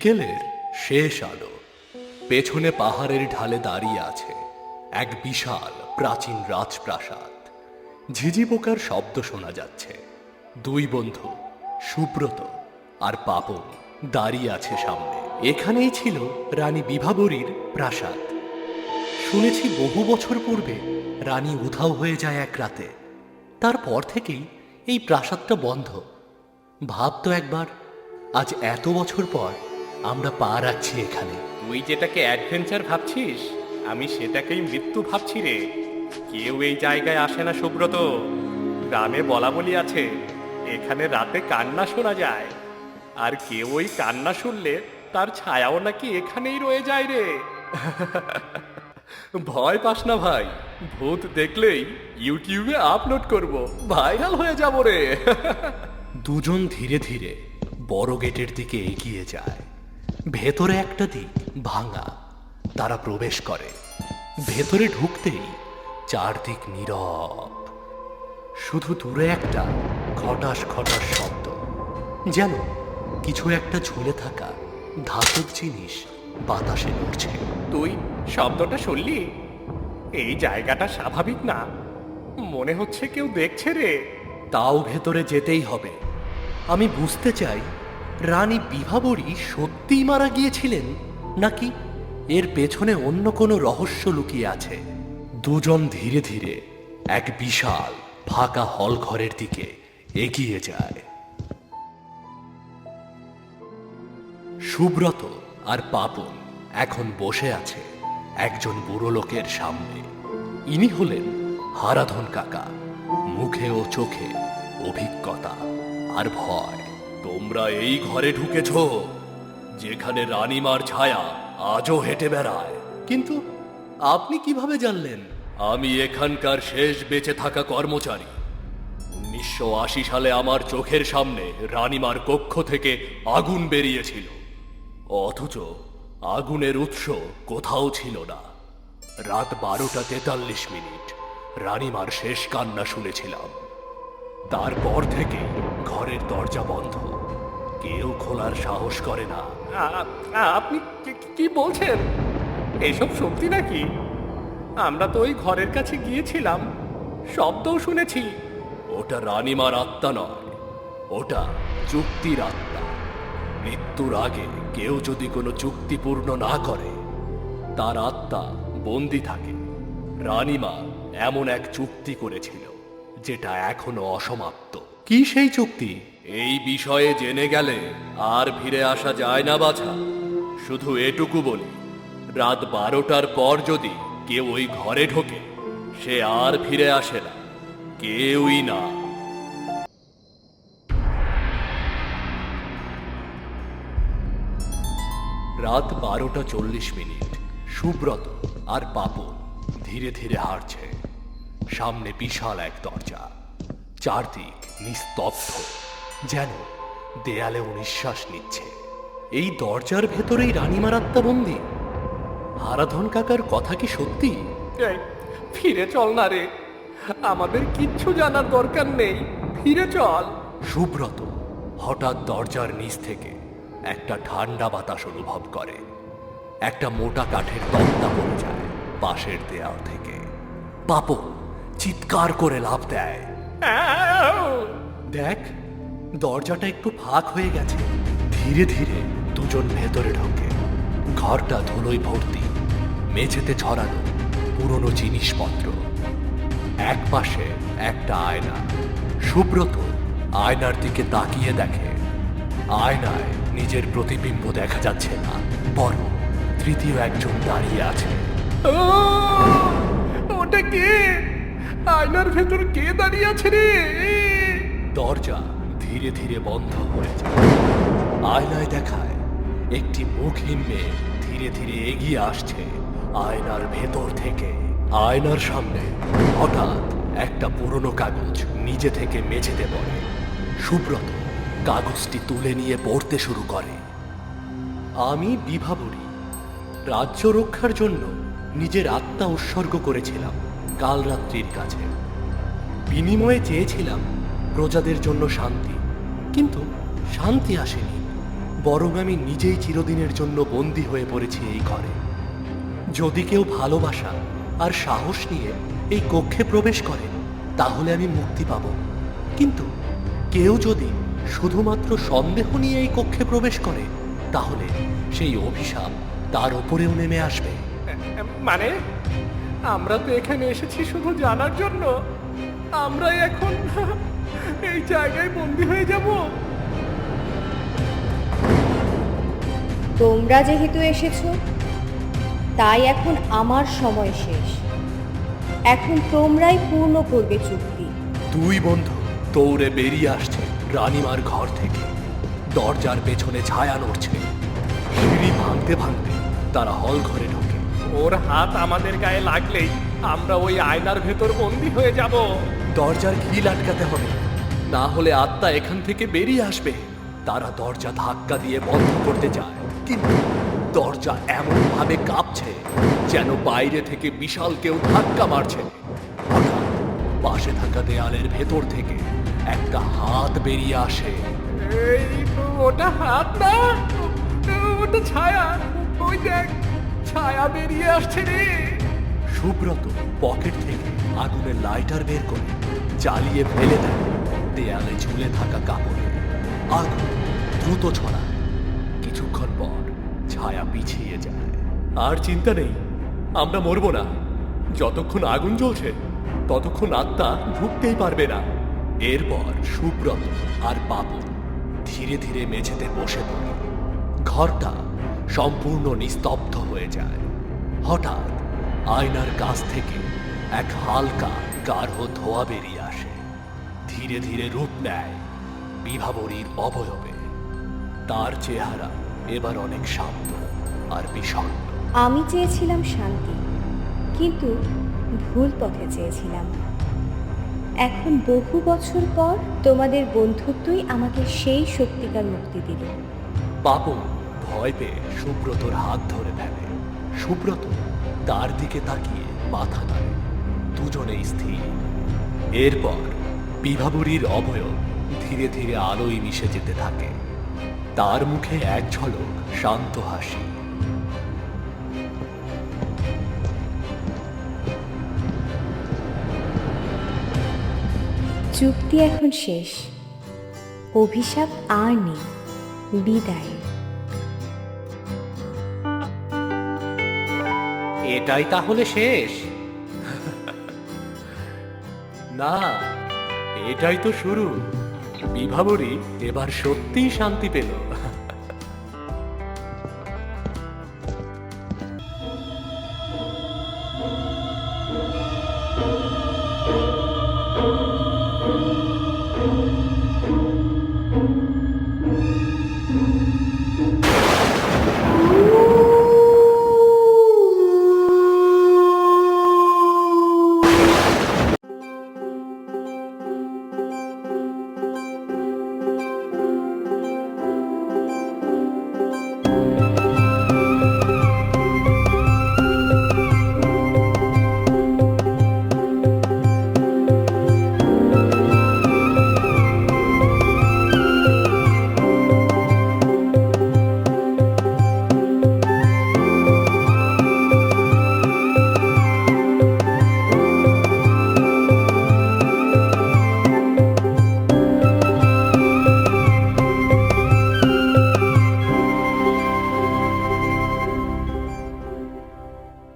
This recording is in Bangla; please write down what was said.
বিকেলের শেষ আলো। পেছনে পাহাড়ের ঢালে দাঁড়িয়ে আছে এক বিশাল প্রাচীন রাজপ্রাসাদ। ঝিঝি পোকার শব্দ শোনা যাচ্ছে। দুই বন্ধু, সুব্রত আর পাপন, দাঁড়িয়ে আছে সামনে। এখানেই ছিল রানী বিভাবরীর প্রাসাদ। শুনেছি বহু বছর পূর্বে রানী উধাও হয়ে যায় এক রাতে। তারপর থেকেই এই প্রাসাদটা বন্ধ। ভাবতো একবার, আজ এত বছর পর আমরা পা রাখছি এখানে। তুই যেটাকে অ্যাডভেঞ্চার ভাবছিস আমি সেটাকেই মৃত্যু ভাবছি রে। কেউ এই জায়গায় আসে না সুব্রত। গ্রামে বলা বলি আছে এখানে রাতে কান্না শোনা যায়। আর কেউ ওই কান্না শুনলে তার ছায়াও নাকি এখানেই রয়ে যায় রে। ভয় পাস না ভাই ভূত দেখলেই ইউটিউবে আপলোড করব ভাইরাল হয়ে যাব রে। দুজন ধীরে ধীরে বড় গেটের দিকে এগিয়ে যায়। ভেতরে একটা দিক ভাঙা তারা প্রবেশ করে। ভেতরে ঢুকতেই চারদিক নীরব। শুধু দূরে একটা খটাস খটাস শব্দ যেন কিছু একটা ঝুলে থাকা ধাতব জিনিস বাতাসে নড়ছে। তুই শব্দটা শুনলি? এই জায়গাটা স্বাভাবিক না? মনে হচ্ছে কেউ দেখছে রে। তাও ভেতরে যেতেই হবে। আমি বুঝতে চাই রানী বিভাবরী সত্যিই মারা গিয়েছিলেন, নাকি? এর পেছনে অন্য কোনো রহস্য লুকিয়ে আছে। দুজন ধীরে ধীরে এক বিশাল, ফাঁকা হল ঘরের দিকে এগিয়ে যায়। সুব্রত আর পাপন এখন বসে আছে একজন বুড়ো লোকের সামনে। ইনি হলেন হারাধন কাকা, মুখে ও চোখে অভিজ্ঞতা আর ভয়। তোমরা এই ঘরে ঢুকেছ যেখানে রানীমার ছায়া আজও হেঁটে বেড়ায়। কিন্তু আপনি কীভাবে জানলেন? আমি এখানকার শেষ বেঁচে থাকা কর্মচারী। উনিশশো আশি সালে আমার চোখের সামনে রানীমার কক্ষ থেকে আগুন বেরিয়েছিল। অথচ আগুনের উৎস কোথাও ছিল না। রাত বারোটা তেতাল্লিশ মিনিট রানীমার শেষ কান্না শুনেছিলাম। তারপর থেকে ঘরের দরজা বন্ধ। কেউ খোলার সাহস করে না। আপনি কি- বলছেন? এসব সত্যি নাকি? আমরা তো ওই ঘরের কাছে গিয়েছিলাম। শব্দও শুনেছি। ওটা রানিমার আত্মা নয় ওটা চুক্তির আত্মা। মৃত্যুর আগে কেউ যদি কোনো চুক্তি পূর্ণ না করে তার আত্মা বন্দি থাকে। রানিমা এমন এক চুক্তি করেছিল যেটা এখনও অসমাপ্ত। কি সেই চুক্তি? এই বিষয়ে জেনে গেলে আর ফিরে আসা যায় না বাছা। শুধু এটুকু বলি, রাত বারোটার পর যদি কেউ ওই ঘরে ঢোকে, সে আর ফিরে আসে না, কেউই না। রাত বারোটা চল্লিশ মিনিট, সুব্রত আর পাপন ধীরে ধীরে হাঁটছে। সামনে বিশাল এক দরজা, চারদিক নিস্তব্ধ। যেন দেয়ালে নিঃশ্বাস নিচ্ছে। এই দরজার ভেতরেই রানীমার আত্মাবন্দি। হারাধন কাকার কথা কি সত্যি? ফিরে চল না রে। আমাদের কিচ্ছু জানার দরকার নেই। ফিরে চল। সুব্রত হঠাৎ দরজার নিচ থেকে একটা ঠান্ডা বাতাস অনুভব করে। একটা মোটা কাঠের তক্তা পড়ে যায় পাশের দেয়াল থেকে। পাপন চিৎকার করে লাভ দেয়। আউ! দেখ দরজাটা একটু ফাঁক হয়ে গেছে। ধীরে ধীরে দুজন ভেতরে ঢোকে। ঘরটা ধুলোয় ভর্তি মেঝেতে ছড়ানো পুরনো জিনিসপত্র। এক পাশে একটা আয়না। সুব্রত আয়নার দিকে তাকিয়ে দেখে। আয়নায় নিজের প্রতিবিম্ব দেখা যাচ্ছে না বরং তৃতীয় একজন দাঁড়িয়ে আছে। ওটা কে? আয়নার ভেতর কে দাঁড়িয়ে আছে রে? দরজা ধীরে ধীরে বন্ধ হয়ে যায়। আয়নায় দেখায়, একটি মুখহীন মেয়ে ধীরে ধীরে এগিয়ে আসছে আয়নার ভেতর থেকে। আয়নার সামনে হঠাৎ একটা পুরনো কাগজ নিজে থেকে মেঝেতে পড়ে। সুব্রত কাগজটি তুলে নিয়ে পড়তে শুরু করে। আমি বিভাবরী রাজ্য রক্ষার জন্য নিজের আত্মা উৎসর্গ করেছিলাম কাল রাত্রির কাছে। বিনিময়ে চেয়েছিলাম প্রজাদের জন্য শান্তি। কিন্তু শান্তি আসেনি। বরং আমি নিজেই চিরদিনের জন্য বন্দী হয়ে পড়েছি এই ঘরে। যদি কেউ ভালোবাসা আর সাহস নিয়ে এই কক্ষে প্রবেশ করে, তাহলে আমি মুক্তি পাব। কিন্তু কেউ যদি শুধুমাত্র সন্দেহ নিয়ে এই কক্ষে প্রবেশ করে, তাহলে সেই অভিশাপ তার ওপরেও নেমে আসবে। মানে? আমরা তো এখানে এসেছি শুধু জানার জন্য। আমরা এখন এই জায়গায় বন্দি হয়ে যাব। তোমরা যেহেতু এসেছ তাই এখন আমার সময় শেষ। এখন তোমরাই পূর্ণ করবে চুক্তি। দুই বন্ধু দৌড়ে বেরিয়ে আসছে রানিমার ঘর থেকে। দরজার পেছনে ছায়া নড়ছে। সিঁড়ি ভাঙতে ভাঙতে তারা হল ঘরে ঢোকে। ওর হাত আমাদের গায়ে লাগলেই আমরা ওই আয়নার ভেতর বন্দি হয়ে যাব। দরজার খিল আটকাতে হবে। না হলে আত্মা এখান থেকে বেরিয়ে আসবে। তারা দরজা ধাক্কা দিয়ে বন্ধ করতে যায়। কিন্তু দরজা এমন ভাবে কাঁপছে যেন বাইরে থেকে বিশাল কেউ ধাক্কা মারছে। হঠাৎ পাশে থাকা দেয়ালের ভেতর থেকে একটা হাত বেরিয়ে আসে। ওটা হাত না? ওটা ছায়া। ওই দেখ ছায়া বেরিয়ে আসছে রে। সুব্রত পকেট থেকে আগুনের লাইটার বের করে জ্বালিয়ে ফেলে দেয়। দেয়ালে ঝুলে থাকা কাপড়ে। আগুন দ্রুত ছড়ায়। কিছুক্ষণ পর ছায়া পিছিয়ে যায়। আর চিন্তা নেই, আমরা মরবো না। যতক্ষণ আগুন জ্বলছে, ততক্ষণ আত্মা ঢুকতেই পারবে না। এরপর সুব্রত আর বাবুল ধীরে ধীরে মেঝেতে বসে পড়ে। ঘরটা সম্পূর্ণ নিস্তব্ধ হয়ে যায়। হঠাৎ আয়নার কাছ থেকে এক হালকা গাঢ় ধোয়া বেরিয়ে ধীরে ধীরে রূপ নেয় বিভাবরীর অবয়বে। তার চেহারা এবার অনেক শান্ত আর বিষণ্ণ। আমি চেয়েছিলাম শান্তি কিন্তু ভুল পথে চেয়েছিলাম। এখন বহু বছর পর তোমাদের বন্ধুত্বই আমাকে সেই সত্যিকার মুক্তি দিল। বাবু ভয় পেয়ে সুব্রতর হাত ধরে ফেলে। সুব্রত তার দিকে তাকিয়ে মাথা নাড়ে। দুজনেই স্থির। এরপর বিভাবরীর অবয়ব ধীরে ধীরে আলোয় মিশে যেতে থাকে। তার মুখে এক ঝলক শান্ত হাসি। চুক্তি এখন শেষ। অভিশাপ আর নেই। বিদায়। এটাই তাহলে শেষ। না। এটাই তো শুরু। বিভাবরী এবার সত্যিই শান্তি পেল।